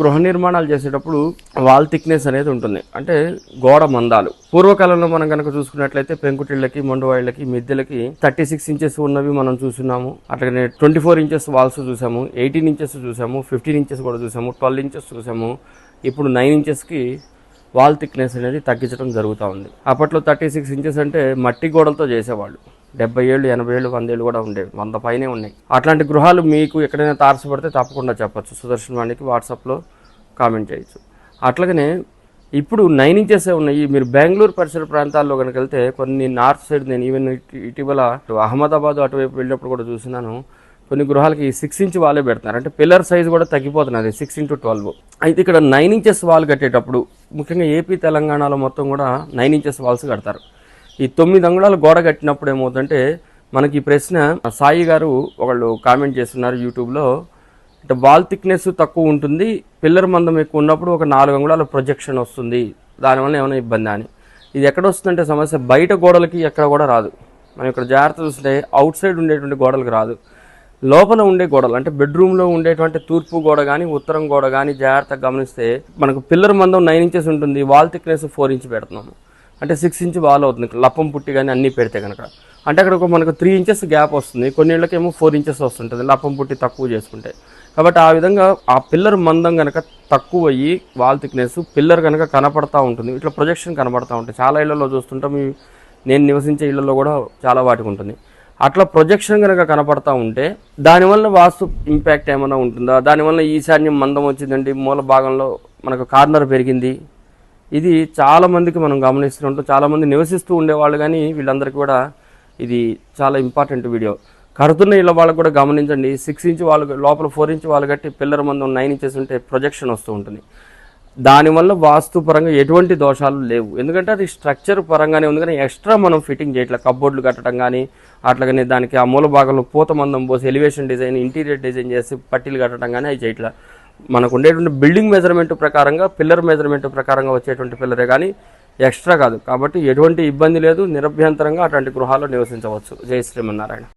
గృహ నిర్మాణాలు చేసేటప్పుడు వాల్ థిక్నెస్ అనేది ఉంటుంది. అంటే గోడ మందాలు. పూర్వకాలంలో మనం కనుక చూసుకున్నట్లయితే పెంకుటిళ్ళకి మండువాళ్ళకి మిద్దెలకి థర్టీ సిక్స్ ఇంచెస్ ఉన్నవి మనం చూస్తున్నాము. అట్లాగే ట్వంటీ ఫోర్ ఇంచెస్ వాల్స్ చూసాము. ఎయిటీన్ ఇంచెస్ చూసాము. ఫిఫ్టీన్ ఇంచెస్ కూడా చూసాము. ట్వెల్వ్ ఇంచెస్ చూసాము. ఇప్పుడు నైన్ ఇంచెస్కి వాల్ థిక్నెస్ అనేది తగ్గించడం జరుగుతూ ఉంది. అప్పట్లో థర్టీ సిక్స్ ఇంచెస్ అంటే మట్టి గోడలతో చేసేవాళ్ళు. డెబ్బై ఏళ్ళు ఎనభై ఏళ్ళు వంద ఏళ్ళు కూడా ఉండేవి. వంద పైనే ఉన్నాయి. అట్లాంటి గృహాలు మీకు ఎక్కడైనా తారసపడితే తప్పకుండా చెప్పచ్చు. సుదర్శన్ వాణికి వాట్సాప్లో కామెంట్ చేయొచ్చు. అట్లాగనే ఇప్పుడు నైన్ ఇంచెస్ ఉన్నాయి. మీరు బెంగళూరు పరిసర ప్రాంతాల్లో కనుక వెళ్తే కొన్ని నార్త్ సైడ్ నేను ఈవెన్ ఇటీవల అటు అహ్మదాబాద్ అటువైపు వెళ్ళినప్పుడు కూడా చూసినాను. కొన్ని గృహాలకి సిక్స్ ఇంచ్ వాళ్ళే పెడుతున్నారు. అంటే పిల్లర్ సైజ్ కూడా తగ్గిపోతున్నది. సిక్స్ ఇంటూ ట్వెల్వ్ అయితే ఇక్కడ నైన్ ఇంచెస్ వాల్ కట్టేటప్పుడు ముఖ్యంగా ఏపీ తెలంగాణలో మొత్తం కూడా నైన్ ఇంచెస్ వాల్స్ కడతారు. ఈ తొమ్మిది అంగుళాల గోడ కట్టినప్పుడు ఏమవుతుందంటే మనకి ఈ ప్రశ్న సాయి గారు ఒకళ్ళు కామెంట్ చేస్తున్నారు యూట్యూబ్లో అంటే వాల్ థిక్నెస్ తక్కువ ఉంటుంది పిల్లర్ మందం ఎక్కువ ఉన్నప్పుడు ఒక నాలుగు అంగుళాల ప్రొజెక్షన్ వస్తుంది. దానివల్ల ఏమైనా ఇబ్బంది అని. ఇది ఎక్కడ వస్తుందంటే సమస్య బయట గోడలకి ఎక్కడ కూడా రాదు. మనం ఇక్కడ జాగ్రత్త చూస్తే అవుట్ సైడ్ ఉండేటువంటి గోడలకు రాదు. లోపల ఉండే గోడలు అంటే బెడ్రూమ్లో ఉండేటువంటి తూర్పు గోడ కానీ ఉత్తరం గోడ కానీ జాగ్రత్తగా గమనిస్తే మనకు పిల్లర్ మందం నైన్ ఇంచెస్ ఉంటుంది వాల్ థిక్నెస్ ఫోర్ ఇంచ్ పెడుతున్నాము. అంటే సిక్స్ ఇంచ్ వాల్ అవుతుంది. లప్పం పుట్టి కానీ అన్నీ పెడితే కనుక అంటే అక్కడ ఒక మనకు త్రీ ఇంచెస్ గ్యాప్ వస్తుంది. కొన్ని ఇళ్ళకేమో ఫోర్ ఇంచెస్ వస్తుంటుంది. లప్పం పుట్టి తక్కువ చేసుకుంటే. కాబట్టి ఆ విధంగా ఆ పిల్లర్ మందం కనుక తక్కువ అయ్యి వాల్ థిక్నెస్ పిల్లర్ కనుక కనపడతా ఉంటుంది. ఇట్లా ప్రొజెక్షన్ కనపడతా ఉంటుంది. చాలా ఇళ్ళలో చూస్తుంటాం. నేను నివసించే ఇళ్ళలో కూడా చాలా వాటికి ఉంటుంది. అట్లా ప్రొజెక్షన్ కనుక కనపడతా ఉంటే దానివల్ల వాస్తు ఇంపాక్ట్ ఏమైనా ఉంటుందా? దానివల్ల ఈశాన్యం మందం వచ్చిందండి. మూల భాగంలో మనకు కార్నర్ పెరిగింది. ఇది చాలామందికి మనం గమనిస్తూ ఉంటాం. చాలామంది నివసిస్తూ ఉండేవాళ్ళు కానీ వీళ్ళందరికీ కూడా ఇది చాలా ఇంపార్టెంట్ వీడియో. కడుతున్న ఇళ్ళ వాళ్ళకు కూడా గమనించండి. సిక్స్ ఇంచ్ వాళ్ళు లోపల ఫోర్ ఇంచ్ వాళ్ళు కట్టి పిల్లల మందం నైన్ ఇంచెస్ ఉంటే ప్రొజెక్షన్ వస్తూ ఉంటుంది. దానివల్ల వాస్తుపరంగా ఎటువంటి దోషాలు లేవు. ఎందుకంటే అది స్ట్రక్చర్ పరంగానే ఉంది కానీ ఎక్స్ట్రా మనం ఫిట్టింగ్ చేయట్లే కబ్బోర్డులు కట్టడం కానీ అట్లాగనే దానికి ఆ మూల భాగంలో పూత మందం పోసి ఎలివేషన్ డిజైన్ ఇంటీరియర్ డిజైన్ చేసి పట్టీలు కట్టడం కానీ అవి చేయట్లే మనకు ఉండేటువంటి బిల్డింగ్ మెజర్మెంట్ ప్రకారంగా పిల్లర్ మెజర్మెంట్ ప్రకారంగా వచ్చేటువంటి పిల్లరే కానీ ఎక్స్ట్రా కాదు. కాబట్టి ఎటువంటి ఇబ్బంది లేదు నిరభ్యంతరంగా అటువంటి గృహాల్లో నివసించవచ్చు. జై శ్రీమన్నారాయణ